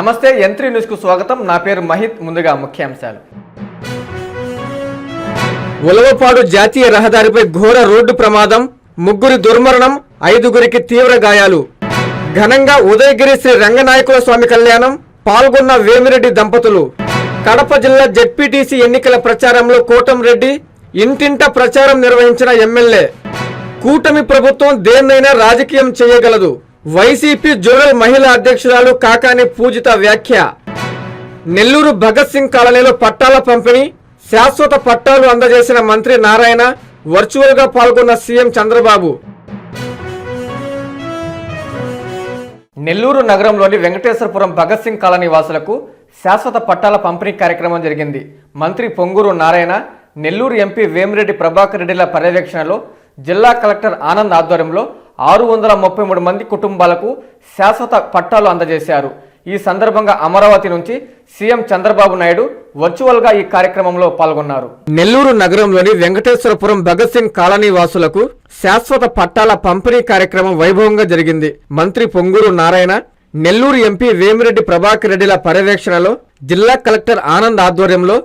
నమస్తే యంత్రి న్యూస్కు స్వాగతం. నా పేరు మహిత్ ముందుగా ముఖ్యాంశాలు. ఉలవపాడు జాతీయ రహదారిపై ఘోర రోడ్డు ప్రమాదం ముగ్గురి దుర్మరణం ఐదుగురికి తీవ్ర గాయాలు. ఘనంగా ఉదయగిరి శ్రీ రంగనాయకుల స్వామి కళ్యాణం పాల్గొన్న వేమిరెడ్డి దంపతులు. కడప జిల్లా జడ్పీటీసీ ఎన్నికల ప్రచారంలో కోటంరెడ్డి ఇంటింట ప్రచారం నిర్వహించిన ఎమ్మెల్యే. కూటమి ప్రభుత్వం దేన్నైనా రాజకీయం చేయగలదు. వైసీపీ జోనల్ మహిళా అధ్యక్షురాలు కాకాని పూజిత వ్యాఖ్య. నెల్లూరు భగత్ సింగ్ కాలనీలో పట్టాల పంపిణీ శాశ్వత పట్టాలు అందజేసిన మంత్రి నారాయణ వర్చువల్గా పాల్గొన్న సీఎం చంద్రబాబు. నెల్లూరు నగరంలోని వెంకటేశ్వరపురం భగత్ సింగ్ కాలనీ వాసులకు శాశ్వత పట్టాల పంపిణీ కార్యక్రమం జరిగింది. మంత్రి పొంగూరు నారాయణ నెల్లూరు ఎంపీ వేమిరెడ్డి ప్రభాకర్ రెడ్డిల పర్యవేక్షణలో జిల్లా కలెక్టర్ ఆనంద్ ఆధ్వర్యంలో ఆరు వందల ముప్పై మూడు మంది కుటుంబాలకు శాశ్వత పట్టాలు అందజేశారు. ఈ సందర్భంగా అమరావతి నుంచి సీఎం చంద్రబాబు నాయుడు వర్చువల్గా ఈ కార్యక్రమంలో పాల్గొన్నారు. నెల్లూరు నగరంలోని వెంకటేశ్వరపురం భగత్ సింగ్ కాలనీ వాసులకు శాశ్వత పట్టాల పంపిణీ కార్యక్రమం వైభవంగా జరిగింది. మంత్రి పొంగూరు నారాయణ నెల్లూరు ఎంపీ వేమిరెడ్డి ప్రభాకర్ రెడ్డిల పర్యవేక్షణలో జిల్లా కలెక్టర్ ఆనంద్ ఆధ్వర్యంలో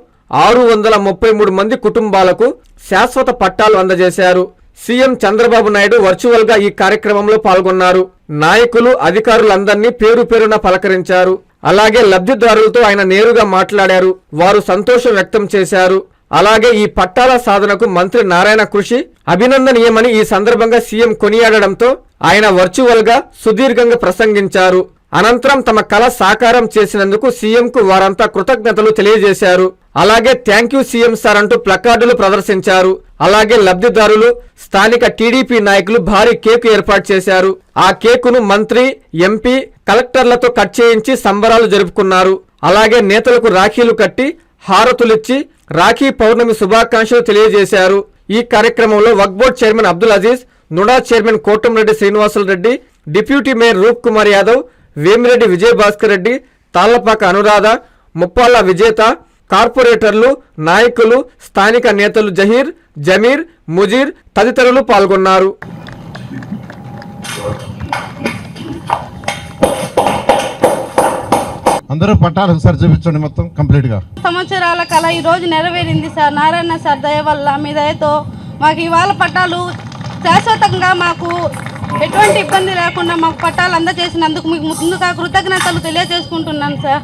ఆరు వందల ముప్పై మూడు మంది కుటుంబాలకు శాశ్వత పట్టాలు అందజేశారు. సీఎం చంద్రబాబు నాయుడు వర్చువల్గా ఈ కార్యక్రమంలో పాల్గొన్నారు. నాయకులు అధికారులందరినీ పేరు పేరున పలకరించారు. అలాగే లబ్ధిదారులతో ఆయన నేరుగా మాట్లాడారు. వారు సంతోషం వ్యక్తం చేశారు. అలాగే ఈ పట్టాల సాధనకు మంత్రి నారాయణ కృషి అభినందనీయమని ఈ సందర్భంగా సీఎం కొనియాడడంతో ఆయన వర్చువల్గా సుదీర్ఘంగా ప్రసంగించారు. అనంతరం తమ కళ సాకారం చేసినందుకు సీఎంకు వారంతా కృతజ్ఞతలు తెలియజేశారు. అలాగే థ్యాంక్ యూ సీఎం సార్ అంటూ ప్లకార్డులు ప్రదర్శించారు. అలాగే లబ్ధిదారులు స్థానిక టీడీపీ నాయకులు భారీ కేకు ఏర్పాటు చేశారు. ఆ కేకును మంత్రి ఎంపీ కలెక్టర్లతో కట్ చేయించి సంబరాలు జరుపుకున్నారు. అలాగే నేతలకు రాఖీలు కట్టి హారతులిచ్చి రాఖీ పౌర్ణమి శుభాకాంక్షలు తెలియజేశారు. ఈ కార్యక్రమంలో Waqf board chairman Abdul Aziz NUDA chairman Kotamreddy Srinivasulu Reddy deputy mayor Roop Kumar Yadav Vemireddy Vijayabhaskar Reddy Tallapaka Anuradha Muppalla Vijetha కార్పొరేటర్లు నాయకులు స్థానిక నేతలు జహీర్ జమీర్ ముజీర్ తదితరులు పాల్గొన్నారు. అందరూ పట్టాలు ఒకసారి చూపించండి మొత్తం కంప్లీట్గా సంవత్సరాల కళ ఈ రోజు నెరవేరింది సార్. నారాయణ సార్ దయ వల్ల మీ దయతో మాకు ఇవాళ పట్టాలు శాశ్వతంగా మాకు ఎటువంటి ఇబ్బంది లేకుండా మాకు పట్టాలు అందజేసినందుకు మీకు ముందుగా కృతజ్ఞతలు తెలియజేసుకుంటున్నాను సార్.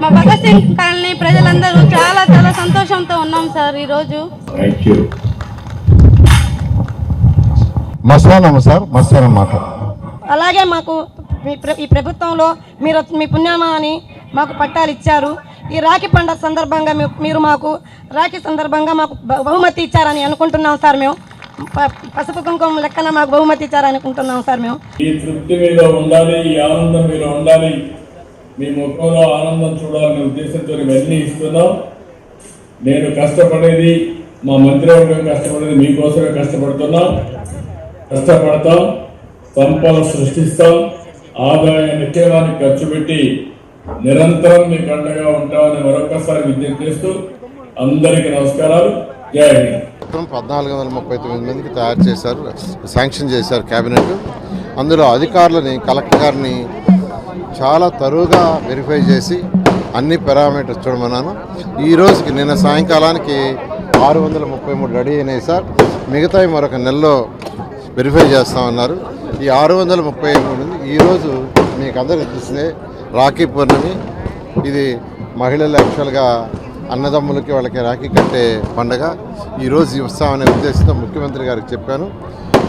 మా భగత్ సింగ్ కాలనీ ప్రజలందరూ చాలా చాలా సంతోషంతో ఉన్నాం సార్ ఈరోజు. సార్ మస్తాన్ మాట. అలాగే మాకు మీ ప్ర- ఈ ప్రభుత్వంలో మీరు మీ పుణ్యామా అని మాకు పట్టాలు ఇచ్చారు. ఈ రాఖీ పండుగ సందర్భంగా మీరు మాకు రాఖీ సందర్భంగా మాకు బహుమతి ఇచ్చారని అనుకుంటున్నాం సార్ మేము. ప- పసుపు కుంకుమ లెక్కన మాకు బహుమతి ఇచ్చారని అనుకుంటున్నాం సార్ మేము. ఈ తృప్తి మీలో ఉండాలి ఈ ఆనందం ఉండాలి. మీ ముఖంలో ఆనందం చూడాలనే ఉద్దేశంతో ఇవన్నీ ఇస్తున్నాం. నేను కష్టపడేది మా మంత్రివర్గం కష్టపడేది మీకోసమే కష్టపడుతున్నాం. కష్టపడతాం సంపద సృష్టిస్తాం ఆదాయ నిక్షేపానికి ఖర్చు పెట్టి నిరంతరం మీకు అండగా ఉంటామని మరొకసారి విజ్ఞప్తి చేస్తూ అందరికీ నమస్కారాలు. జై హింద్. పద్నాలుగు వందల ముప్పై తొమ్మిది మందికి తయారు చేశారు శాంక్షన్ చేశారు కేబినెట్ అందులో అధికారులని కలెక్టర్ గారిని చాలా తరువుగా వెరిఫై చేసి అన్ని పారామీటర్స్ చూడమన్నాను. ఈ రోజుకి నిన్న సాయంకాలానికి ఆరు వందల ముప్పై మూడు రెడీ అయినాయి సార్. మిగతావి మరొక నెలలో వెరిఫై చేస్తామన్నారు. ఈ ఆరు వందల ముప్పై మూడు ఈరోజు మీకు అందరికీ తెలిసిందే రాఖీ పౌర్ణమి. ఇది మహిళలు యాక్చువల్గా అన్నదమ్ములకి వాళ్ళకి రాఖీ కట్టే పండగ. ఈరోజు ఇస్తామనే ఉద్దేశంతో ముఖ్యమంత్రి గారికి చెప్పాను.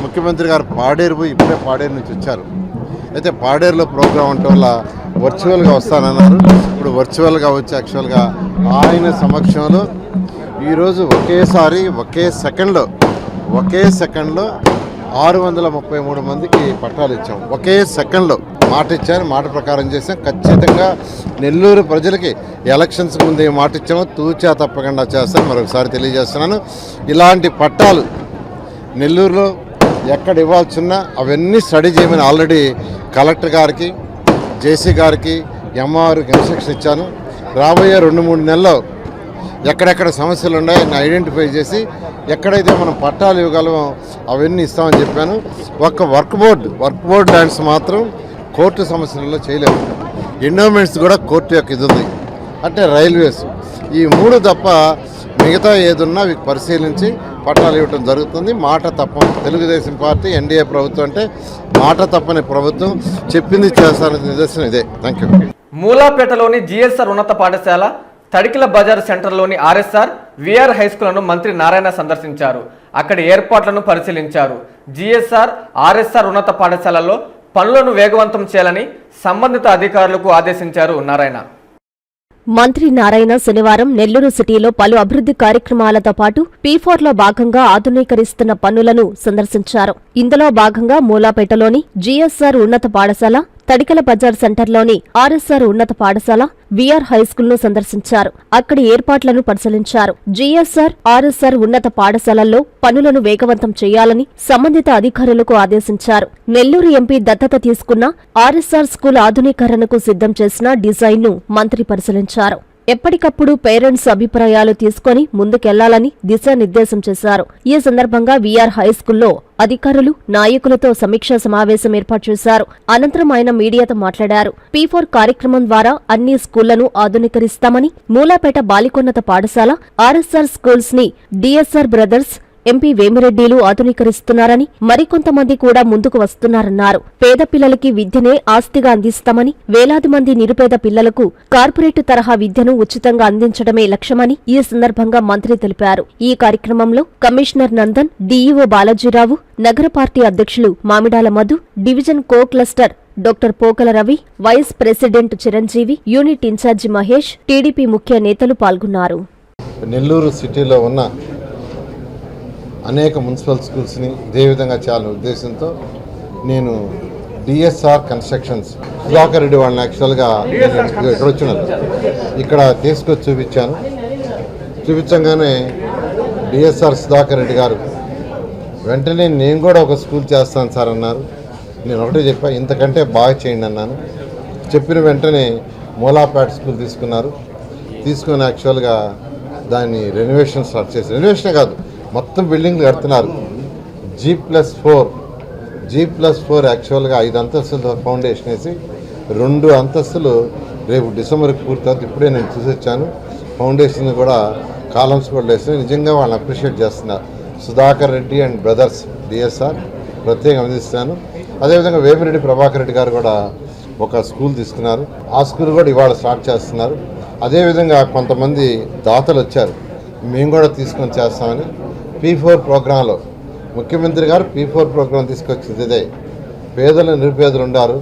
ముఖ్యమంత్రి గారు పాడేరు పోయి ఇప్పుడే పాడేరు నుంచి వచ్చారు. అయితే పాడేరులో ప్రోగ్రాం ఉండటం వల్ల వర్చువల్గా వస్తానన్నారు. ఇప్పుడు వర్చువల్గా వచ్చి యాక్చువల్గా ఆయన సమక్షంలో ఈరోజు ఒకేసారి ఒకే సెకండ్లో ఒకే సెకండ్లో ఆరు వందల ముప్పై మూడు మందికి పట్టాలు ఇచ్చాం. ఒకే సెకండ్లో మాట ఇచ్చారు మాట ప్రకారం చేసాం ఖచ్చితంగా నెల్లూరు ప్రజలకి ఎలక్షన్స్ ముందు ఏ మాట ఇచ్చామో. తూచా తప్పకుండా చేస్తాను. మరొకసారి తెలియజేస్తున్నాను. ఇలాంటి పట్టాలు నెల్లూరులో ఎక్కడ ఇవ్వాల్సిన అవన్నీ స్టడీ చేయమని ఆల్రెడీ కలెక్టర్ గారికి జేసీ గారికి ఎంఆర్కి ఇన్స్ట్రక్షన్ ఇచ్చాను. రాబోయే రెండు మూడు నెలల్లో ఎక్కడెక్కడ సమస్యలు ఉన్నాయో ఐడెంటిఫై చేసి ఎక్కడైతే మనం పట్టాలు ఇవ్వగలమో అవన్నీ ఇస్తామని చెప్పాను. ఒక్క work board work board lands మాత్రం కోర్టు సమస్యలలో చేయలేము ఎండోమెంట్స్ కూడా కోర్టు యొక్క ఇది ఉంది. అంటే రైల్వేస్. ఈ మూడు తప్ప మిగతా ఏదున్నా అవి పరిశీలించి పట్టాలు ఇవ్వటం జరుగుతుంది. మాట తప్ప. తెలుగుదేశం పార్టీ ఎన్డీఏ ప్రభుత్వం అంటే మాట తప్పని ప్రభుత్వం చెప్పింది చేస్తారనే నిదర్శనం ఇదే. థ్యాంక్ యూ మూలాపేటలోని జిఎస్ఆర్ ఉన్నత పాఠశాల తడికిల బజార్ సెంటర్లోని ఆర్ఎస్ఆర్ విఆర్ హై స్కూల్ను మంత్రి నారాయణ సందర్శించారు. అక్కడి ఏర్పాట్లను పరిశీలించారు. జిఎస్ఆర్ ఆర్ఎస్ఆర్ ఉన్నత పాఠశాలలో పనులను వేగవంతం చేయాలని సంబంధిత అధికారులకు ఆదేశించారు నారాయణ. మంత్రి నారాయణ శనివారం నెల్లూరు సిటీలో పలు అభివృద్ధి కార్యక్రమాలతో పాటు పీ4 లో భాగంగా ఆధునీకరిస్తున్న పనులను సందర్శించారు. ఇందులో భాగంగా మూలాపేటలోని జీఎస్ఆర్ ఉన్నత పాఠశాల తడికల బజార్ సెంటర్లోని ఆర్ఎస్ఆర్ ఉన్నత పాఠశాల విఆర్ హైస్కూల్ను సందర్శించారు. అక్కడి ఏర్పాట్లను పరిశీలించారు. జీఎస్ఆర్ ఆర్ఎస్ఆర్ ఉన్నత పాఠశాలల్లో పనులను వేగవంతం చేయాలని సంబంధిత అధికారులకు ఆదేశించారు. నెల్లూరు ఎంపీ దత్తత తీసుకున్న ఆర్ఎస్ఆర్ స్కూల్ ఆధునీకరణకు సిద్ధం చేసిన డిజైన్ను మంత్రి పరిశీలించారు. ఎప్పటికప్పుడు పేరెంట్స్ అభిప్రాయాలు తీసుకొని ముందుకెళ్ళాలని దిశానిర్దేశం చేశారు. ఈ సందర్భంగా వీఆర్ హైస్కూల్లో అధికారులు నాయకులతో సమీక్షా సమావేశం ఏర్పాటు చేశారు. అనంతరం ఆయన మీడియాతో మాట్లాడారు. పీ ఫోర్ కార్యక్రమం ద్వారా అన్ని స్కూళ్ళను ఆధునీకరిస్తామని మూలాపేట బాలికోన్నత పాఠశాల ఆర్ఎస్ఆర్ స్కూల్స్ని డిఎస్ఆర్ బ్రదర్స్ ఎంపీ వేమిరెడ్డిలు ఆధునీకరిస్తున్నారని మరికొంతమంది కూడా ముందుకు వస్తున్నారన్నారు. పేద పిల్లలకి విద్యనే ఆస్తిగా అందిస్తామని వేలాది మంది నిరుపేద పిల్లలకు కార్పొరేట్ తరహా విద్యను ఉచితంగా అందించడమే లక్ష్యమని ఈ సందర్భంగా మంత్రి తెలిపారు. ఈ కార్యక్రమంలో కమిషనర్ నందన్ డీఈఓ బాలాజీరావు నగర పార్టీ అధ్యక్షులు Mamidala Madhu division co cluster doctor Pokala Ravi vice president Chiranjeevi unit in charge Mahesh TDP ముఖ్య నేతలు పాల్గొన్నారు. నెల్లూరు సిటీలో ఉన్న అనేక మున్సిపల్ స్కూల్స్ని ఇదే విధంగా చేయాలనే ఉద్దేశంతో నేను డిఎస్ఆర్ కన్స్ట్రక్షన్స్ సుధాకర్ రెడ్డి వాళ్ళని యాక్చువల్గా నేను ఇక్కడ వచ్చినారు ఇక్కడ తీసుకొచ్చి చూపించాను. చూపించగానే డిఎస్ఆర్ సుధాకర్ రెడ్డి గారు వెంటనే నేను కూడా ఒక స్కూల్ చేస్తాను సార్ అన్నారు. నేను ఒకటే చెప్పా ఇంతకంటే బాగా చేయండి అన్నాను. చెప్పిన వెంటనే మూలాపేట స్కూల్ తీసుకున్నారు. తీసుకొని యాక్చువల్గా దాన్ని రెనోవేషన్ స్టార్ట్ చేసి రెనోవేషనే కాదు మొత్తం బిల్డింగ్లు కడుతున్నారు. G plus four G plus four యాక్చువల్గా ఐదు అంతస్తుల ఫౌండేషన్ వేసి రెండు అంతస్తులు రేపు డిసెంబర్కి పూర్తవుతుంది ఇప్పుడే నేను చూసి వచ్చాను ఫౌండేషన్ కూడా కాలమ్స్ కూడా వేసి నిజంగా వాళ్ళని అప్రిషియేట్ చేస్తున్నారు. Sudhakar Reddy and brothers DSR ప్రత్యేకంగా అందిస్తున్నాను అదేవిధంగా వేమిరెడ్డి ప్రభాకర్ రెడ్డి గారు కూడా ఒక స్కూల్ తీసుకున్నారు. ఆ స్కూల్ కూడా ఇవాళ స్టార్ట్ చేస్తున్నారు. అదేవిధంగా కొంతమంది దాతలు వచ్చారు. మేము కూడా తీసుకొని చేస్తామని పీ ఫోర్ ప్రోగ్రాంలో ముఖ్యమంత్రి గారు పీ ఫోర్ ప్రోగ్రాం తీసుకొచ్చింది. ఇదే పేదలు నిరుపేదలు ఉన్నారు.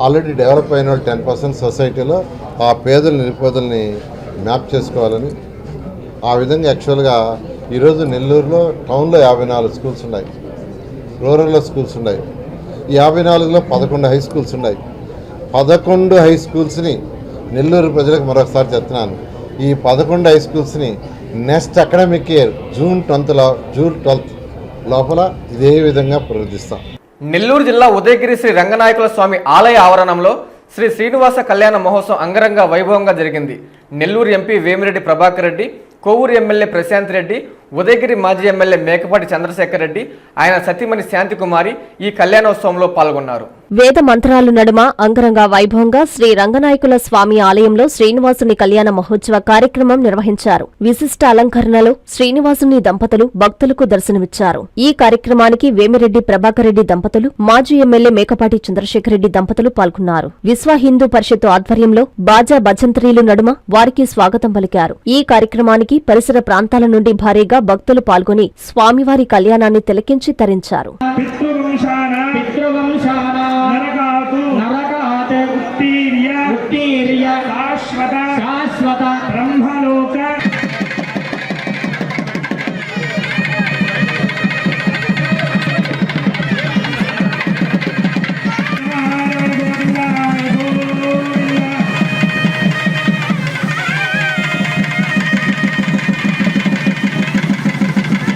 ఆల్రెడీ డెవలప్ అయిన వాళ్ళు టెన్ పర్సెంట్ సొసైటీలో ఆ పేదల నిరుపేదల్ని మ్యాప్ చేసుకోవాలని ఆ విధంగా యాక్చువల్గా ఈరోజు నెల్లూరులో టౌన్లో యాభై నాలుగు స్కూల్స్ ఉన్నాయి. రూరల్లో స్కూల్స్ ఉన్నాయి. ఈ యాభై నాలుగులో పదకొండు హై స్కూల్స్ ఉన్నాయి. పదకొండు హై స్కూల్స్ని నెల్లూరు ప్రజలకు మరొకసారి చెప్తున్నాను. ఈ పదకొండు హై స్కూల్స్ని నెక్స్ట్ అకాడమిక్ ఇయర్ జూన్ ట్వంత్లో జూన్ ట్వెల్త్ లోపల ఇదే విధంగా ప్రవర్తిస్తాం. నెల్లూరు జిల్లా ఉదయగిరి శ్రీ రంగనాయకుల స్వామి ఆలయ ఆవరణంలో శ్రీ శ్రీనివాస కళ్యాణ మహోత్సవం అంగరంగ వైభవంగా జరిగింది. నెల్లూరు ఎంపీ వేమిరెడ్డి ప్రభాకర్ రెడ్డి కోవూరు ఎమ్మెల్యే ప్రశాంత్ రెడ్డి ఉదయగిరి మాజీ ఎమ్మెల్యే మేకపాటి చంద్రశేఖర్ రెడ్డి ఆయన సతీమణి శాంతికుమారి ఈ కళ్యాణోత్సవంలో పాల్గొన్నారు. వేద మంత్రాలు నడుమ అంగరంగ వైభవంగా శ్రీ రంగనాయకుల స్వామి ఆలయంలో శ్రీనివాసుని కళ్యాణ మహోత్సవ కార్యక్రమం నిర్వహించారు. విశిష్ట అలంకరణలో శ్రీనివాసుని దంపతులు భక్తులకు దర్శనమిచ్చారు. ఈ కార్యక్రమానికి వేమిరెడ్డి ప్రభాకర్ రెడ్డి దంపతులు మాజీ ఎమ్మెల్యే మేకపాటి చంద్రశేఖర్ రెడ్డి దంపతులు పాల్గొన్నారు. విశ్వ హిందూ పరిషత్ ఆధ్వర్యంలో బాజా భజంత్రీలు నడుమ వారికి స్వాగతం పలికారు. ఈ కార్యక్రమానికి పరిసర ప్రాంతాల నుండి భారీగా భక్తులు పాల్గొని స్వామివారి కళ్యాణాన్ని తిలకించి తరించారు.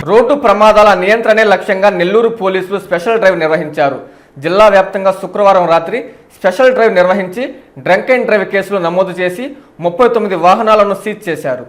రోడ్డు ప్రమాదాల నియంత్రణే లక్ష్యంగా నెల్లూరు పోలీసులు స్పెషల్ డ్రైవ్ నిర్వహించారు. జిల్లా వ్యాప్తంగా శుక్రవారం రాత్రి స్పెషల్ డ్రైవ్ నిర్వహించి డ్రంక్ అండ్ డ్రైవ్ కేసులు నమోదు చేసి ముప్పై తొమ్మిది వాహనాలను సీజ్ చేశారు.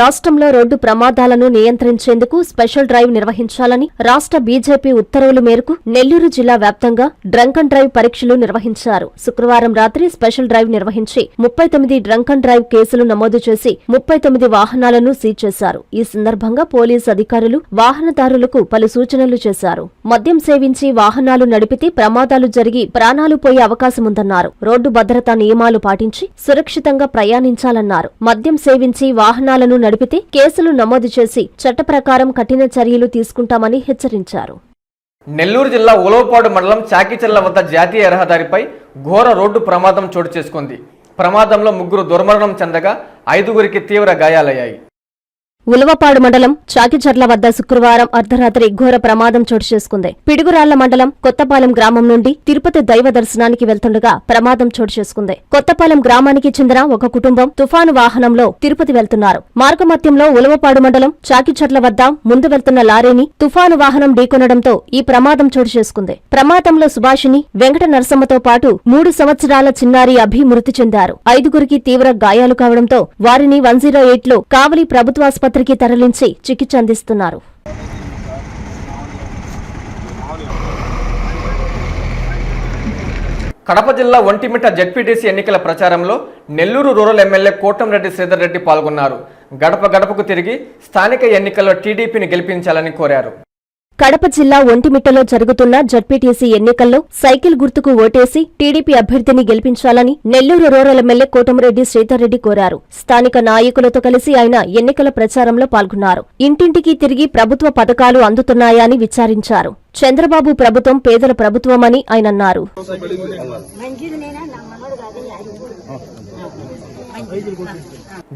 రాష్ట్రంలో రోడ్డు ప్రమాదాలను నియంత్రించేందుకు స్పెషల్ డ్రైవ్ నిర్వహించాలని రాష్ట్ర బీజేపీ ఉత్తర్వుల మేరకు నెల్లూరు జిల్లా వ్యాప్తంగా డ్రంక్ అండ్ డ్రైవ్ పరీక్షలు నిర్వహించారు. శుక్రవారం రాత్రి స్పెషల్ డ్రైవ్ నిర్వహించి ముప్పై తొమ్మిది డ్రంక్ అండ్ డ్రైవ్ కేసులు నమోదు చేసి ముప్పై తొమ్మిది వాహనాలను సీజ్ చేశారు. ఈ సందర్భంగా పోలీసు అధికారులు వాహనదారులకు పలు సూచనలు చేశారు. మద్యం సేవించి వాహనాలు నడిపితే ప్రమాదాలు జరిగి ప్రాణాలు పోయే అవకాశముందన్నారు రోడ్డు భద్రతా నియమాలు పాటించి సురక్షితంగా ప్రయాణించాలన్నారు. మద్యం సేవించి వాహనాలను నడిపితే కేసులు నమోదు చేసి చట్ట ప్రకారం కఠిన చర్యలు తీసుకుంటామని హెచ్చరించారు. నెల్లూరు జిల్లా ఉలవపాడు మండలం చాకిచెల్ల వద్ద జాతీయ రహదారిపై ఘోర రోడ్డు ప్రమాదం చోటు చేసుకుంది. ప్రమాదంలో ముగ్గురు దుర్మరణం చెందగా ఐదుగురికి తీవ్ర గాయాలయ్యాయి. ఉలవపాడు మండలం చాకిచర్ల వద్ద శుక్రవారం అర్ధరాత్రి ఘోర ప్రమాదం చోటు చేసుకుంది. పిడుగురాళ్ళ మండలం కొత్తపాలెం గ్రామం నుండి తిరుపతి దైవ దర్శనానికి వెళ్తుండగా ప్రమాదం చోటు చేసుకుంది. కొత్తపాలెం గ్రామానికి చెందిన ఒక కుటుంబం తుఫాను వాహనంలో తిరుపతి వెళ్తున్నారు. మార్గమధ్యంలో ఉలవపాడు మండలం చాకిచర్ల వద్ద ముందు వెళ్తున్న లారీని తుఫాను వాహనం ఢీకొనడంతో ఈ ప్రమాదం చోటు చేసుకుంది. ప్రమాదంలో సుభాషిని వెంకట నరసమ్మతో పాటు మూడు సంవత్సరాల చిన్నారి అభి మృతి చెందారు. ఐదుగురికి తీవ్ర గాయాలు కావడంతో వారిని వన్ జీరో ఎయిట్లో కావలి ప్రభుత్వాసుపత్రి ప్రభుత్వాసుపత్రికి తరలించి చికిత్స అందిస్తున్నారు. కడప జిల్లా ఒంటిమిట్ట జడ్పీటీసీ ఎన్నికల ప్రచారంలో నెల్లూరు రూరల్ ఎమ్మెల్యే కోటంరెడ్డి శ్రీధర్ రెడ్డి పాల్గొన్నారు. గడప గడపకు తిరిగి స్థానిక ఎన్నికల్లో టీడీపీని గెలిపించాలని కోరారు. కడప జిల్లా ఒంటిమిట్టలో జరుగుతున్న జడ్పీటీసీ ఎన్నికల్లో సైకిల్ గుర్తుకు ఓటేసి టీడీపీ అభ్యర్థిని గెలిపించాలని నెల్లూరు రూరల్ ఎమ్మెల్యే కోటమిరెడ్డి శ్రీధర్రెడ్డి కోరారు. స్థానిక నాయకులతో కలిసి ఆయన ఎన్నికల ప్రచారంలో పాల్గొన్నారు. ఇంటింటికి తిరిగి ప్రభుత్వ పథకాలు అందుతున్నాయా అని విచారించారు. చంద్రబాబు ప్రభుత్వం పేదల ప్రభుత్వమని ఆయన అన్నారు.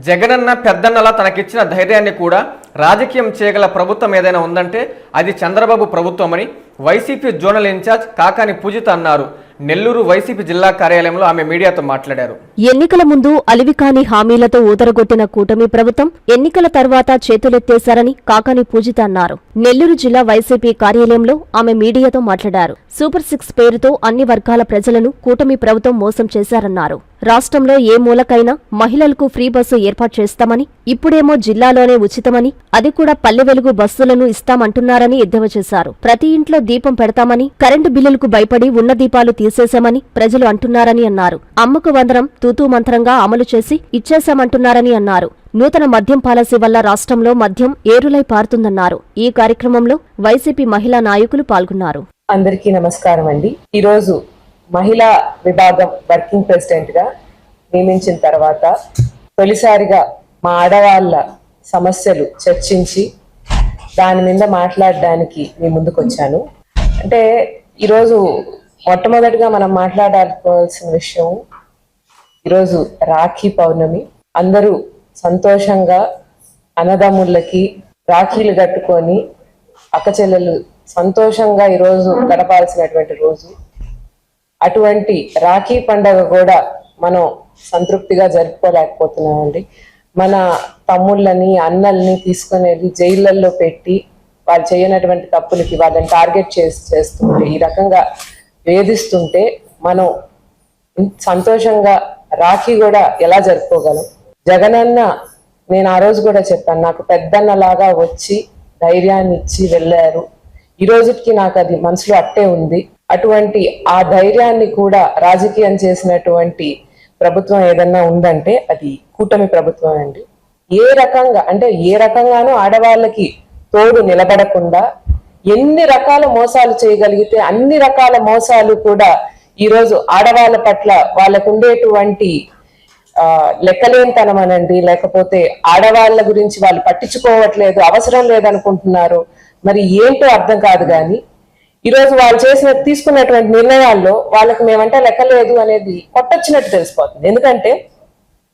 జగనన్న పెద్దన్నలా తనకిచ్చిన ధైర్యాన్ని కూడా రాజకీయం చేయగల ప్రభుత్వం ఏదైనా ఉందంటే అది Chandrababu ప్రభుత్వమని YCP zonal incharge Kakani Poojitha అన్నారు. నెల్లూరు వైసీపీ జిల్లా కార్యాలయంలో ఆమె మీడియాతో మాట్లాడారు. ఎన్నికల ముందు అలివికాని హామీలతో ఊదరగొట్టిన కూటమి ప్రభుత్వం ఎన్నికల తర్వాత చేతులెత్తేశారని కాకాని పూజిత అన్నారు. నెల్లూరు జిల్లా వైసీపీ కార్యాలయంలో ఆమె మీడియాతో మాట్లాడారు. సూపర్ సిక్స్ పేరుతో అన్ని వర్గాల ప్రజలను కూటమి ప్రభుత్వం మోసం చేశారన్నారు. రాష్ట్రంలో ఏ మూలకైనా మహిళలకు ఫ్రీ బస్సు ఏర్పాటు చేస్తామని ఇప్పుడేమో జిల్లాలోనే ఉచితమని అది కూడా పల్లె వెలుగు బస్సులను ఇస్తామంటున్నారని ఎద్దేవా చేశారు. ప్రతి ఇంట్లో దీపం పెడతామని కరెంటు బిల్లులకు భయపడి ఉన్న దీపాలు తీసేశామని ప్రజలు అంటున్నారని అన్నారు. అమ్మకు వందనం తూతూ మంత్రంగా అమలు చేసి ఇచ్చేశామంటున్నారని అన్నారు. నూతన మద్యం పాలసీ వల్ల రాష్ట్రంలో మద్యం ఏరులై పారుతుందన్నారు. ఈ కార్యక్రమంలో వైసీపీ మహిళా నాయకులు పాల్గొన్నారు. అందరికీ నమస్కారం అండి. ఈరోజు మహిళా విభాగం వర్కింగ్ ప్రెసిడెంట్గా నియమించిన తర్వాత తొలిసారిగా మా ఆడవాళ్ళ సమస్యలు చర్చించి దాని మీద మాట్లాడడానికి మీ ముందుకు వచ్చాను అంటే ఈరోజు మొట్టమొదటిగా మనం మాట్లాడాల్సిన విషయం ఈరోజు రాఖీ పౌర్ణమి. అందరూ సంతోషంగా అన్నదమ్ముళ్ళకి రాఖీలు కట్టుకొని అక్కచెల్లెలు సంతోషంగా ఈరోజు గడపాల్సినటువంటి రోజు. అటువంటి రాఖీ పండగ కూడా మనం సంతృప్తిగా జరుపుకోలేకపోతున్నామండి. మన తమ్ముళ్ళని అన్నల్ని తీసుకునేది జైళ్ళల్లో పెట్టి వాళ్ళు చేయనటువంటి తప్పులకి వాళ్ళని టార్గెట్ చేసి చేస్తుంటే ఈ రకంగా వేధిస్తుంటే మనం సంతోషంగా రాఖీ కూడా ఎలా జరుపుకోగలం? జగనన్న నేను ఆ రోజు కూడా చెప్పాను నాకు పెద్దన్న లాగా వచ్చి ధైర్యాన్ని ఇచ్చి వెళ్ళారు. ఈ రోజుకి నాకు అది మనసులో అట్టే ఉంది. అటువంటి ఆ ధైర్యాన్ని కూడా రాజకీయం చేసినటువంటి ప్రభుత్వం ఏదన్నా ఉందంటే అది కూటమి ప్రభుత్వం అండి. ఏ రకంగా అంటే ఏ రకంగానూ ఆడవాళ్ళకి తోడు నిలబడకుండా ఎన్ని రకాల మోసాలు చేయగలిగితే అన్ని రకాల మోసాలు కూడా ఈరోజు ఆడవాళ్ళ పట్ల వాళ్ళకు ఉండేటువంటి ఆ లెక్కలేనితనం అనండి లేకపోతే ఆడవాళ్ళ గురించి వాళ్ళు పట్టించుకోవట్లేదు అవసరం లేదనుకుంటున్నారు. మరి ఏంటో అర్థం కాదు కానీ ఈరోజు వాళ్ళు చేసిన తీసుకున్నటువంటి నిర్ణయాల్లో వాళ్ళకి మేమంటే లెక్కలేదు అనేది కొట్టొచ్చినట్టు తెలిసిపోతుంది. ఎందుకంటే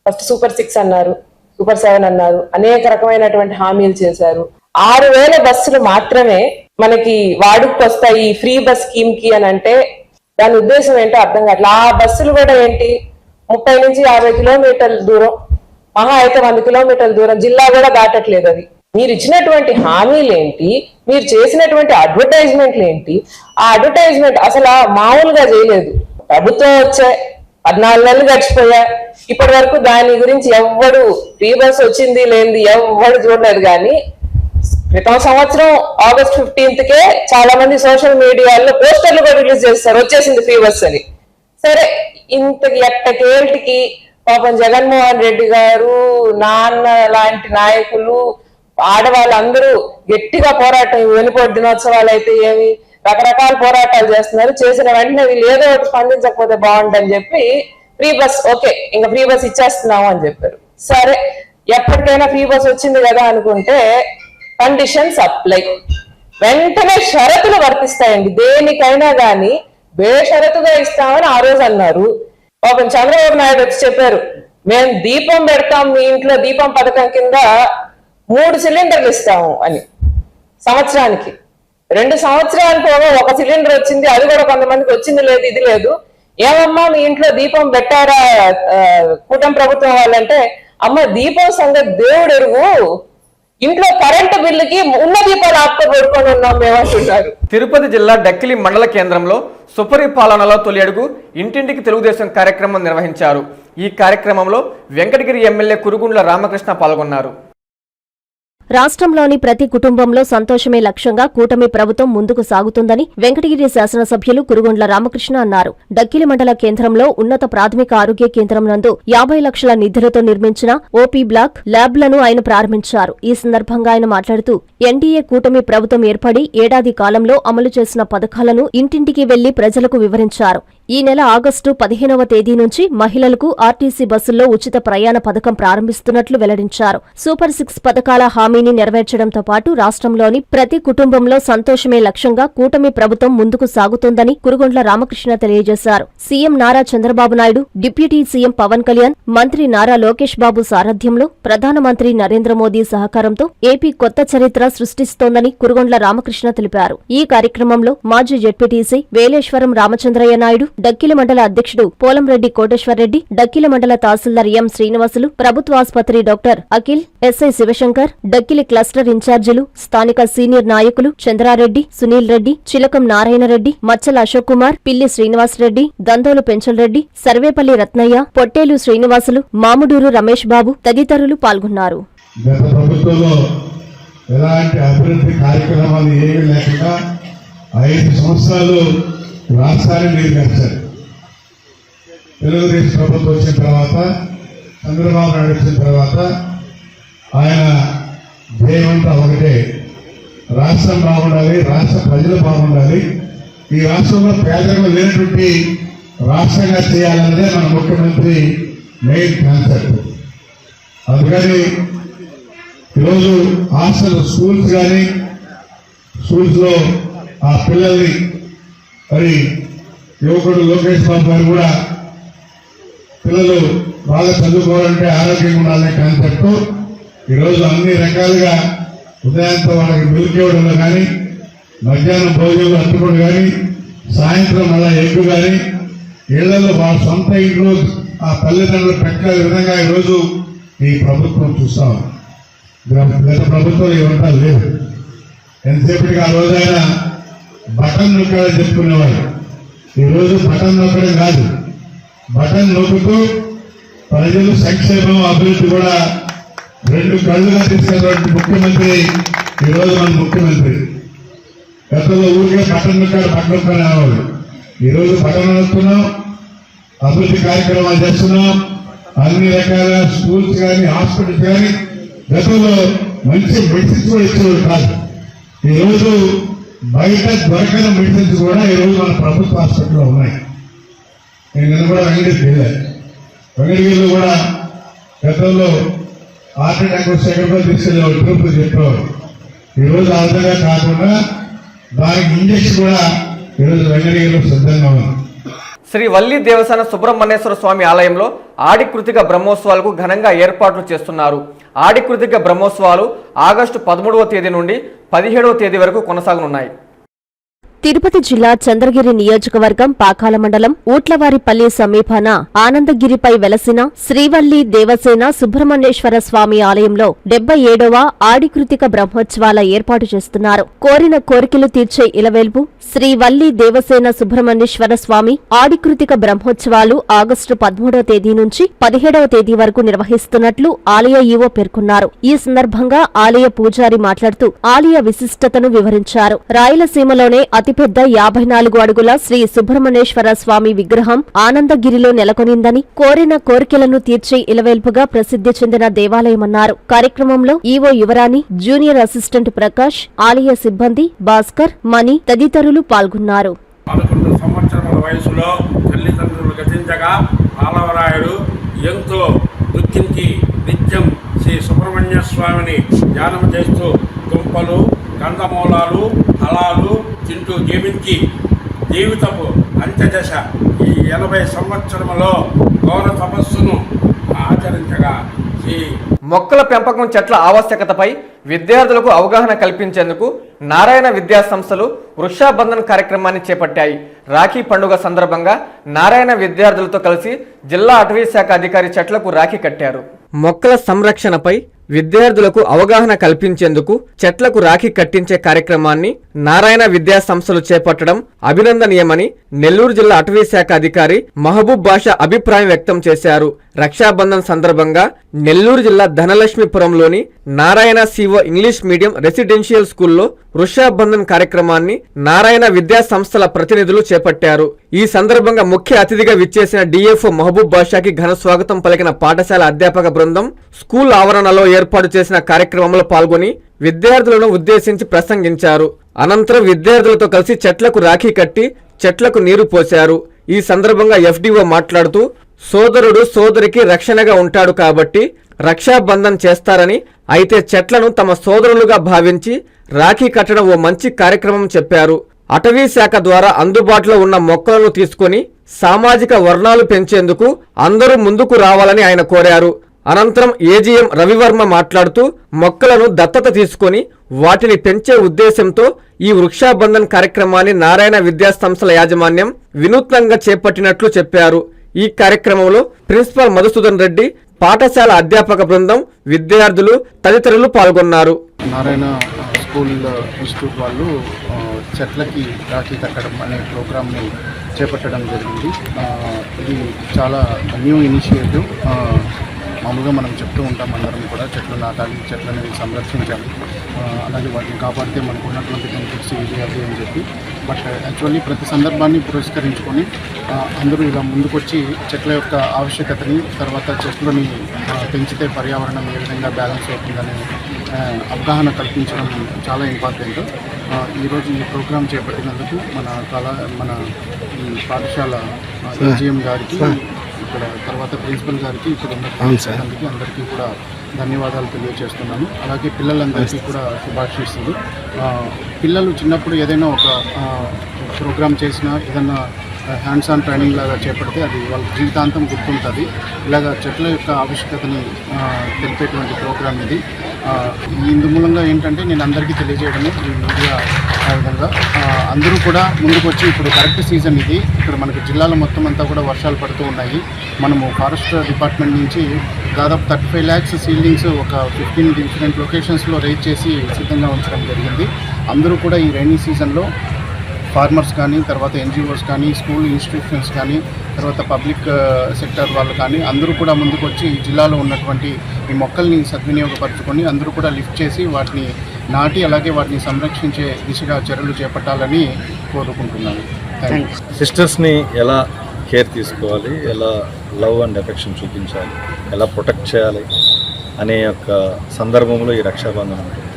ఫస్ట్ సూపర్ సిక్స్ అన్నారు సూపర్ సెవెన్ అన్నారు అనేక రకమైనటువంటి హామీలు చేశారు. ఆరు వేల బస్సులు మాత్రమే మనకి వాడుకు వస్తాయి ఫ్రీ బస్ స్కీమ్కి అని అంటే దాని ఉద్దేశం ఏంటో అర్థం కావట్లేదు ఆ బస్సులు కూడా ఏంటి? ముప్పై నుంచి యాభై కిలోమీటర్ల దూరం మహా అయితే వంద కిలోమీటర్ల దూరం జిల్లా కూడా దాటట్లేదు అది. మీరు ఇచ్చినటువంటి హామీలు ఏంటి? మీరు చేసినటువంటి అడ్వర్టైజ్మెంట్లు ఏంటి? ఆ అడ్వర్టైజ్మెంట్ అసలు మామూలుగా చేయలేదు. ప్రభుత్వం వచ్చే పద్నాలుగు నెలలు గడిచిపోయా. ఇప్పటి వరకు దాని గురించి ఎవ్వడు ఫ్రీ బస్ వచ్చింది లేనిది ఎవ్వడు చూడలేదు కానీ క్రితం సంవత్సరం ఆగస్ట్ ఫిఫ్టీన్త్ కే చాలా మంది సోషల్ మీడియాలో పోస్టర్లు కూడా రిలీజ్ చేస్తారు. వచ్చేసింది ఫ్రీ బస్ అని. సరే ఇంత ఎట్టకేళ్ళకి పాపం జగన్మోహన్ రెడ్డి గారు నాన్న లాంటి నాయకులు ఆడవాళ్ళందరూ గట్టిగా పోరాటం వెనుకోటి దినోత్సవాలు అయితే ఏమి రకరకాల పోరాటాలు చేస్తున్నారు. చేసిన వెంటనే వీళ్ళు ఏదో ఒకటి స్పందించకపోతే బాగుండని చెప్పి ఫ్రీ బస్ ఓకే ఇంకా ఫ్రీ బస్ ఇచ్చేస్తున్నాము అని చెప్పారు. సరే ఎప్పటికైనా ఫ్రీ బస్ వచ్చింది కదా అనుకుంటే కండిషన్స్ అప్లై వెంటనే షరతులు వర్తిస్తాయండి. దేనికైనా కానీ బేషరతుగా ఇస్తామని ఆ రోజు అన్నారు. పాపం చంద్రబాబు నాయుడు వచ్చి చెప్పారు మేము దీపం పెడతాం మీ ఇంట్లో దీపం పథకం కింద మూడు సిలిండర్లు ఇస్తాము అని. సంవత్సరానికి. రెండు సంవత్సరానికి ఒక సిలిండర్ వచ్చింది అది కూడా కొంతమందికి వచ్చింది లేదు ఇది లేదు. ఏమమ్మా మీ ఇంట్లో దీపం పెట్టారా? కూటమి ప్రభుత్వం వాళ్ళంటే అమ్మ దీపం సంగతి దేవుడు ఎరువు ఇంట్లో కరెంటు బిల్లుకి ఉన్న దీపాలు ఆపుకొని ఉన్నాం మేమంటున్నారు తిరుపతి జిల్లా డక్కిలి మండల కేంద్రంలో సుపరిపాలనలో తొలి అడుగు ఇంటింటికి తెలుగుదేశం కార్యక్రమం నిర్వహించారు. ఈ కార్యక్రమంలో వెంకటగిరి ఎమ్మెల్యే కురుగుండ్ల రామకృష్ణ పాల్గొన్నారు. రాష్ట్రంలోని ప్రతి కుటుంబంలో సంతోషమే లక్ష్యంగా కూటమి ప్రభుత్వం ముందుకు సాగుతుందని వెంకటగిరి శాసనసభ్యులు కురుగొండ్ల రామకృష్ణ అన్నారు. డక్కిలి మండల కేంద్రంలో ఉన్నత ప్రాథమిక ఆరోగ్య కేంద్రం నందు యాభై లక్షల నిధులతో నిర్మించిన ఓపీ బ్లాక్ ల్యాబ్లను ఆయన ప్రారంభించారు. ఈ సందర్భంగా ఆయన మాట్లాడుతూ ఎన్డీఏ కూటమి ప్రభుత్వం ఏర్పడి ఏడాది కాలంలో అమలు చేసిన పథకాలను ఇంటింటికి వెళ్ళి ప్రజలకు వివరించారు. ఈ నెల ఆగస్టు పదిహేనవ తేదీ నుంచి మహిళలకు ఆర్టీసీ బస్సుల్లో ఉచిత ప్రయాణ పథకం ప్రారంభిస్తున్నట్లు వెల్లడించారు. సూపర్ సిక్స్ పథకాల హామీని నెరవేర్చడంతో పాటు రాష్ట్రంలోని ప్రతి కుటుంబంలో సంతోషమే లక్ష్యంగా కూటమి ప్రభుత్వం ముందుకు సాగుతోందని కురుగొండ్ల రామకృష్ణ తెలియజేశారు. CM Nara Chandrababu Naidu deputy CM Pawan Kalyan మంత్రి నారా లోకేష్ బాబు సారథ్యంలో ప్రధానమంత్రి నరేంద్ర మోదీ సహకారంతో ఏపీ కొత్త చరిత్ర సృష్టిస్తోందని కురుగొండ్ల రామకృష్ణ తెలిపారు. ఈ కార్యక్రమంలో మాజీ జెడ్పీటీసీ వేలేశ్వరం రామచంద్రయ్య నాయుడు డక్కిల మండల అధ్యక్షుడు పోలంరెడ్డి కోటేశ్వరరెడ్డి డక్కిల మండల తహసీల్దార్ ఎం శ్రీనివాసులు ప్రభుత్వ ఆసుపత్రి doctor Akhil SI Sivashankar Dakkili cluster ఇన్ఛార్జీలు స్థానిక సీనియర్ నాయకులు చంద్రారెడ్డి సునీల్ రెడ్డి చిలకం నారాయణరెడ్డి మచ్చల అశోక్ కుమార్ పిల్లి శ్రీనివాసరెడ్డి దందోలు పెంచలరెడ్డి సర్వేపల్లి రత్నయ్య పొట్టేలు శ్రీనివాసులు మాముడూరు రమేష్ బాబు తదితరులు పాల్గొన్నారు. గత ప్రభుత్వంలో ఎలాంటి అభివృద్ధి కార్యక్రమాలు ఏమీ లేకుండా ఐదు సంవత్సరాలు రాష్ట్రాన్ని నిర్మించారు తెలుగుదేశం ప్రభుత్వం వచ్చిన తర్వాత చంద్రబాబు నాయుడు వచ్చిన తర్వాత ఆయన ధ్యేయమంతా ఒకటే. రాష్ట్రం బాగుండాలి రాష్ట్ర ప్రజలు బాగుండాలి. ఈ రాష్ట్రంలో పేదరికం లేనటువంటి రాష్ట్రంగా చేయాలన్నదే మన ముఖ్యమంత్రి మెయిన్ కాన్సెప్ట్. అందుకని ఈరోజు హాస్టల్ స్కూల్స్ కానీ స్కూల్స్లో ఆ పిల్లల్ని మరి యువకుడు లోకేష్ బాబు గారు కూడా పిల్లలు బాగా చదువుకోవాలంటే ఆరోగ్యంగా ఉండాలనే కాన్సెప్ట్ ఈరోజు అన్ని రకాలుగా ఉదయంతో వాళ్ళకి మిల్క్ ఇవ్వడంలో కానీ మధ్యాహ్నం భోజనంలో అట్టుకోడు కానీ సాయంత్రం మళ్ళా ఎగ్గు కానీ ఇళ్ళలో వాళ్ళ సొంత ఇంట్లో ఆ తల్లిదండ్రులు పెట్టే విధంగా ఈరోజు ఈ ప్రభుత్వం చూస్తాం గత ప్రభుత్వం ఇవంతా లేదు. ఎంతసేపటికి ఆ రోజైనా బటన్ నొక్కాలని చెప్పుకునేవాడు ఈరోజు బటన్ నొక్కడం కాదు. బటన్ నొక్కుతూ ప్రజలు సంక్షేమం అభివృద్ధి కూడా రెండు కళ్ళుగా తీసుకెళ్ళినటువంటి ముఖ్యమంత్రి ఈరోజు మన ముఖ్యమంత్రి. గతంలో ఊరికే బటన్ నొక్కాడు బటన్ నొక్కని అనేవాడు ఈరోజు బటన్ నొక్కున్నాం అభివృద్ధి కార్యక్రమాలు చేస్తున్నాం అన్ని రకాల స్కూల్స్ కానీ హాస్పిటల్స్ కానీ గతంలో మంచి మెడిసిన్స్ కూడా ఇచ్చేవాడు కాదు. ఈరోజు బయట దొరకని మెడిసిన్స్ కూడా ఈరోజు మన ప్రభుత్వ హాస్పిటల్లో ఉన్నాయి. నేను నిన్న కూడా వెంకటగిరికి వెళ్ళాను వెంకటగిరిలో కూడా గతంలో హార్ట్ అటాక్ వస్తే ఎక్కడికో తీసుకెళ్ళేవాడు తిరుపతి చెప్పేవాడు ఈరోజు ఆ విధంగా కాకుండా దానికి ఇంజక్షన్ కూడా ఈరోజు వెంకటగిరిలో సిద్ధంగా ఉంది. శ్రీ వల్లి దేవసాన సుబ్రహ్మణ్యేశ్వర స్వామి ఆలయంలో ఆడికృతిక బ్రహ్మోత్సవాలకు ఘనంగా ఏర్పాట్లు చేస్తున్నారు. ఆడికృతిక బ్రహ్మోత్సవాలు ఆగస్టు పదమూడవ తేదీ నుండి పదిహేడవ తేదీ వరకు కొనసాగనున్నాయి. తిరుపతి జిల్లా చంద్రగిరి నియోజకవర్గం పాకాల మండలం ఊట్లవారిపల్లి సమీపాన ఆనందగిరిపై వెలసిన శ్రీవల్లి దేవసేన సుబ్రహ్మణ్యేశ్వర స్వామి ఆలయంలో డెబ్బై ఏడవ ఆడికృతిక బ్రహ్మోత్సవాల ఏర్పాటు చేస్తున్నారు. కోరిన కోరికలు తీర్చే ఇలవేల్పు శ్రీ వల్లి దేవసేన సుబ్రహ్మణ్యేశ్వర స్వామి ఆడికృతిక బ్రహ్మోత్సవాలు ఆగస్టు పదమూడవ తేదీ నుంచి పదిహేడవ తేదీ వరకు నిర్వహిస్తున్నట్లు ఆలయ ఈవో పేర్కొన్నారు. ఈ సందర్భంగా ఆలయ పూజారి మాట్లాడుతూ ఆలయ విశిష్టతను వివరించారు. రాయలసీమలోనే అతిపెద్ద యాభై నాలుగు అడుగుల శ్రీ సుబ్రహ్మణ్యేశ్వర స్వామి విగ్రహం ఆనందగిరిలో నెలకొనిందని కోరిన కోరికలను తీర్చే ఇలవేల్పుగా ప్రసిద్ధి చెందిన దేవాలయమన్నారు. కార్యక్రమంలో ఈవో యువరాణి జూనియర్ అసిస్టెంట్ ప్రకాష్ ఆలయ సిబ్బంది భాస్కర్ మణి తదితరులు పాల్గొన్నారు. పదకొండు సంవత్సరముల వయసులో తల్లిదండ్రులు గతించగా ఎంతో దుఃఖించి నిత్యం శ్రీ సుబ్రహ్మణ్య స్వామిని ధ్యానం చేస్తూ దుంపలు ఫలాలు తింటూ జీవించి జీవితపు అంత్యదశ ఈ ఎనభై సంవత్సరములో ఘోర తపస్సును ఆచరించగా శ్రీ మొక్కల పెంపకం చెట్ల ఆవశ్యకతపై విద్యార్థులకు అవగాహన కల్పించేందుకు నారాయణ విద్యా సంస్థలు వృక్షాబంధన్ కార్యక్రమాన్ని చేపట్టాయి. రాఖీ పండుగ సందర్భంగా నారాయణ విద్యార్థులతో కలిసి జిల్లా అటవీ శాఖ అధికారి చెట్లకు రాఖీ కట్టారు. మొక్కల సంరక్షణపై విద్యార్థులకు అవగాహన కల్పించేందుకు చెట్లకు రాఖీ కట్టించే కార్యక్రమాన్ని నారాయణ విద్యా సంస్థలు చేపట్టడం అభినందనీయమని నెల్లూరు జిల్లా అటవీ శాఖ అధికారి మహబూబ్ బాషా అభిప్రాయం వ్యక్తం చేశారు. రక్షాబంధన్ సందర్భంగా నెల్లూరు జిల్లా ధనలక్ష్మీపురంలోని Narayana CO English medium residential స్కూల్లో వృషాబంధన్ కార్యక్రమాన్ని నారాయణ విద్యా సంస్థల ప్రతినిధులు చేపట్టారు. ఈ సందర్భంగా ముఖ్య అతిథిగా విచ్చేసిన డిఎఫ్ఓ మహబూబ్ బాషాకి ఘన స్వాగతం పలికిన పాఠశాల అధ్యాపక బృందం స్కూల్ ఆవరణలో ఏర్పాటు చేసిన కార్యక్రమంలో పాల్గొని విద్యార్థులను ఉద్దేశించి ప్రసంగించారు. అనంతరం విద్యార్థులతో కలిసి చెట్లకు రాఖీ కట్టి చెట్లకు నీరు పోశారు. ఈ సందర్భంగా ఎఫ్డిఓ మాట్లాడుతూ సోదరుడు సోదరికి రక్షణగా ఉంటాడు కాబట్టి రక్షాబంధన్ చేస్తారని అయితే చెట్లను తమ సోదరులుగా భావించి రాఖీ కట్టడం ఓ మంచి కార్యక్రమం చెప్పారు. అటవీ శాఖ ద్వారా అందుబాటులో ఉన్న మొక్కలను తీసుకొని సామాజిక వర్ణాలు పెంచేందుకు అందరూ ముందుకు రావాలని ఆయన కోరారు. అనంతరం ఏజీఎం రవివర్మ మాట్లాడుతూ మొక్కలను దత్తత తీసుకొని వాటిని పెంచే ఉద్దేశంతో ఈ వృక్షాబంధన్ కార్యక్రమాన్ని నారాయణ విద్యాసంస్థల యాజమాన్యం వినూత్నంగా చేపట్టినట్లు చెప్పారు. ఈ కార్యక్రమంలో ప్రిన్సిపల్ మధుసూదన్ రెడ్డి పాఠశాల అధ్యాపక బృందం విద్యార్థులు తదితరులు పాల్గొన్నారు. నారాయణ స్కూల్ ఇన్స్టిట్యూట్ వాళ్ళు చెట్లకి రాఖీ కట్టడం అనే ప్రోగ్రామ్ని చేపట్టడం జరిగింది. ఇది చాలా న్యూ ఇనిషియేటివ్. మామూలుగా మనం చెప్తూ ఉంటాం అందరం కూడా చెట్లు నాటాలి చెట్లని సంరక్షించాలి. అలాగే వాటిని కాపాడితే మనకు ఉన్నటువంటి బెనిఫిట్స్ ఇది అది అని చెప్పి. బట్ యాక్చువల్లీ ప్రతి సందర్భాన్ని పురస్కరించుకొని అందరూ ఇలా ముందుకొచ్చి చెట్ల యొక్క ఆవశ్యకతని తర్వాత చెట్లని పెంచితే పర్యావరణం ఏ విధంగా బ్యాలెన్స్ అవుతుందనే అవగాహన కల్పించడం చాలా ఇంపార్టెంట్. ఈరోజు ఈ ప్రోగ్రాం చేపట్టినందుకు మన కళా మన పాఠశాల ఏజిఎం గారికి ఇక్కడ తర్వాత ప్రిన్సిపల్ గారికి ఇక్కడ ఉన్న అందరికీ కూడా ధన్యవాదాలు తెలియజేస్తున్నాను. అలాగే పిల్లలందరికీ కూడా శుభాశిస్తుంది ఆ, పిల్లలు చిన్నప్పుడు ఏదైనా ఒక ప్రోగ్రామ్ చేసినా ఏదైనా హ్యాండ్స్ ఆన్ ట్రైనింగ్ లాగా చేపడితే అది వాళ్ళ జీవితాంతం గుర్తుంటుంది. ఇలాగ చెట్ల యొక్క ఆవశ్యకతని తెలిపేటువంటి ప్రోగ్రామ్ ఇది. ఇందు మూలంగా ఏంటంటే నేను అందరికీ తెలియజేయడమే ఈ మీడియా ఆ విధంగా అందరూ కూడా ముందుకొచ్చి ఇప్పుడు కరెక్ట్ సీజన్ ఇది. ఇక్కడ మనకి జిల్లాలో మొత్తం అంతా కూడా వర్షాలు పడుతూ ఉన్నాయి. మనము ఫారెస్ట్ డిపార్ట్మెంట్ నుంచి దాదాపు థర్టీ ఫైవ్ ల్యాక్స్ సీల్డింగ్స్ ఒక ఫిఫ్టీన్ డిఫరెంట్ లొకేషన్స్లో రైజ్ చేసి సిద్ధంగా ఉంచడం జరిగింది. అందరూ కూడా ఈ రైనీ సీజన్లో ఫార్మర్స్ కానీ తర్వాత ఎన్జిఓస్ కానీ స్కూల్ ఇన్స్టిట్యూషన్స్ కానీ తర్వాత పబ్లిక్ సెక్టర్ వాళ్ళు కానీ అందరూ కూడా ముందుకొచ్చి ఈ జిల్లాలో ఉన్నటువంటి ఈ మొక్కల్ని సద్వినియోగపరచుకొని అందరూ కూడా లిఫ్ట్ చేసి వాటిని నాటి అలాగే వాటిని సంరక్షించే దిశగా చర్యలు చేపట్టాలని కోరుకుంటున్నాను. సిస్టర్స్ని ఎలా కేర్ తీసుకోవాలి? ఎలా లవ్ అండ్ ఎఫెక్షన్ చూపించాలి? ఎలా ప్రొటెక్ట్ చేయాలి? అనే యొక్క సందర్భంలో ఈ రక్షాబంధనం ఉంటుంది.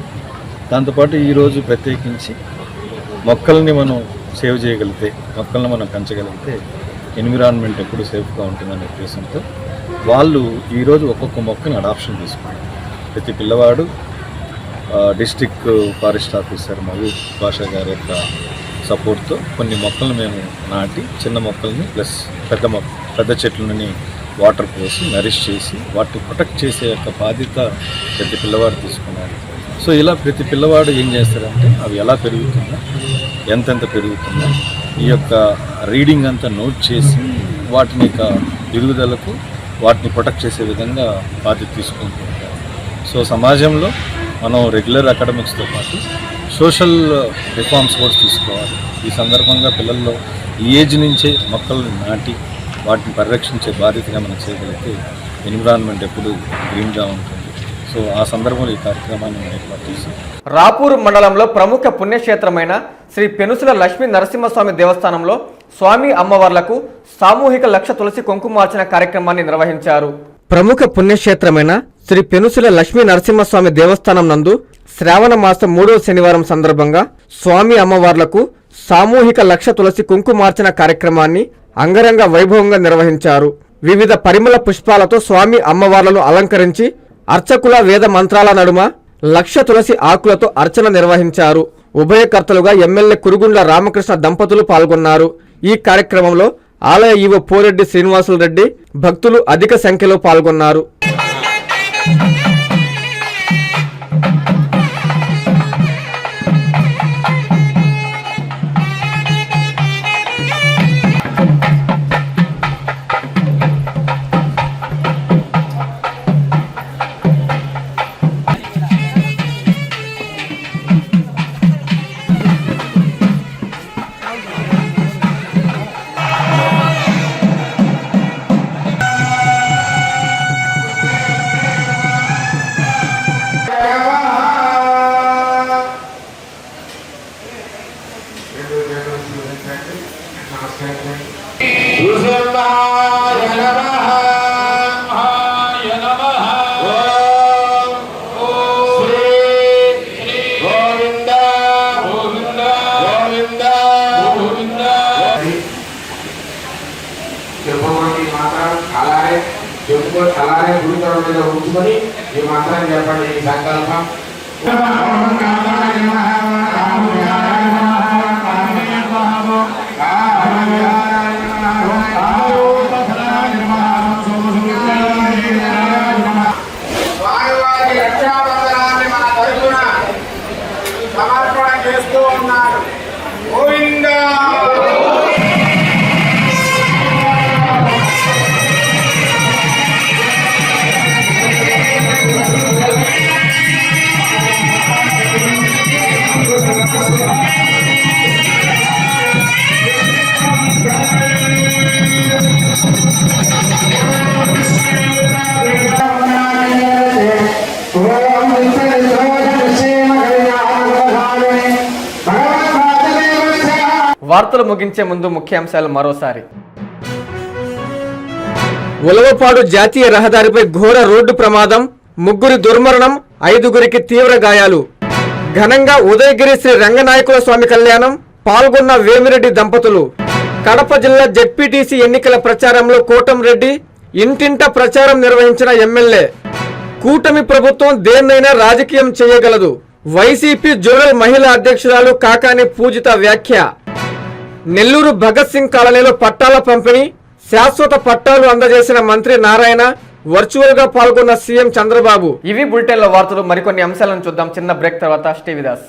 దాంతోపాటు ఈరోజు ప్రత్యేకించి మొక్కల్ని మనం సేవ్ చేయగలిగితే మొక్కల్ని మనం పెంచగలిగితే ఎన్విరాన్మెంట్ ఎప్పుడు సేఫ్గా ఉంటుందనే ఉద్దేశంతో వాళ్ళు ఈరోజు ఒక్కొక్క మొక్కని అడాప్షన్ తీసుకున్నారు. ప్రతి పిల్లవాడు డిస్టిక్ ఫారెస్ట్ ఆఫీసర్ మహబూబ్ భాషా గారి యొక్క సపోర్ట్తో కొన్ని మొక్కలను మేము నాటి చిన్న మొక్కల్ని ప్లస్ పెద్ద మొక్క పెద్ద చెట్లని వాటర్ పోసి నరిష్ చేసి వాటిని ప్రొటెక్ట్ చేసే యొక్క బాధ్యత ప్రతి పిల్లవాడు తీసుకున్నారు. సో ఇలా ప్రతి పిల్లవాడు ఏం చేస్తారంటే అవి ఎలా పెరుగుతుందో ఎంతెంత పెరుగుతుందో ఈ యొక్క రీడింగ్ అంతా నోట్ చేసి వాటిని యొక్క పెరుగుదలకు వాటిని ప్రొటెక్ట్ చేసే విధంగా బాధ్యత తీసుకుంటూ ఉంటారు. సో సమాజంలో మనం రెగ్యులర్ అకాడమిక్స్తో పాటు సోషల్ రిఫార్మ్స్ కూడా తీసుకోవాలి. ఈ సందర్భంగా పిల్లల్లో ఈ ఏజ్ నుంచే మొక్కలను నాటి వాటిని పరిరక్షించే బాధ్యతగా మనం చేయగలిగితే ఎన్విరాన్మెంట్ ఎప్పుడు గ్రీన్గా ఉంటుంది. సో ఆ సందర్భంలో ఈ కార్యక్రమాన్ని ఏర్పాటు చేసాం రాపూర్ మండలంలో ప్రముఖ పుణ్యక్షేత్రమైన శ్రీ పెనుసుల లక్ష్మీ నరసింహస్వామి దేవస్థానంలో స్వామి అమ్మవార్లకు సామూహిక లక్ష తులసి కుంకుమార్చన కార్యక్రమాన్ని నిర్వహించారు. ప్రముఖ పుణ్యక్షేత్రమైన శ్రీ పెనుసుల లక్ష్మీ నరసింహస్వామి దేవస్థానం నందు శ్రావణ మాసం మూడవ శనివారం సందర్భంగా స్వామి అమ్మవార్లకు సామూహిక లక్ష తులసి కుంకుమార్చన కార్యక్రమాన్ని అంగరంగ వైభవంగా నిర్వహించారు. వివిధ పరిమళ పుష్పాలతో స్వామి అమ్మవార్లను అలంకరించి అర్చకుల వేద మంత్రాల నడుమ లక్ష తులసి ఆకులతో అర్చన నిర్వహించారు. ఉభయకర్తలుగా ఎమ్మెల్యే కురుగుండ్ల రామకృష్ణ దంపతులు పాల్గొన్నారు. ఈ కార్యక్రమంలో ఆలయ ఈవో పోరెడ్డి శ్రీనివాసులు రెడ్డి భక్తులు అధిక సంఖ్యలో పాల్గొన్నారు. చెప్పుకొని అలానే గురుతరం మీద ఉంచుకొని ఈ మంత్రాన్ని చెప్పండి ఈ సంకల్పం. వార్తలు ముగించే ముందు ముఖ్యాంశాలు మరోసారి. ఉలవపాడు జాతీయ రహదారిపై ఘోర రోడ్డు ప్రమాదం ముగ్గురి దుర్మరణం ఐదుగురికి తీవ్ర గాయాలు. ఘనంగా ఉదయగిరి శ్రీ రంగనాయకుల స్వామి కళ్యాణం పాల్గొన్న వేమిరెడ్డి దంపతులు. కడప జిల్లా జెడ్పీటీసీ ఎన్నికల ప్రచారంలో కోటంరెడ్డి ఇంటింట ప్రచారం నిర్వహించిన ఎమ్మెల్యే. కూటమి ప్రభుత్వం దేన్నైనా రాజకీయం చేయగలదు. వైసీపీ జోనల్ మహిళా అధ్యక్షురాలు కాకాని పూజిత వ్యాఖ్య. నెల్లూరు భగత్ సింగ్ కాలనీలో పట్టాల పంపిణీ శాశ్వత పట్టాలు అందజేసిన మంత్రి నారాయణ వర్చువల్గా పాల్గొన్న సీఎం చంద్రబాబు. ఇవి బులెటిన్ల వార్తలు మరికొన్ని అంశాలను చూద్దాం. చిన్న బ్రేక్ తర్వాత శ్రీవిదాస్.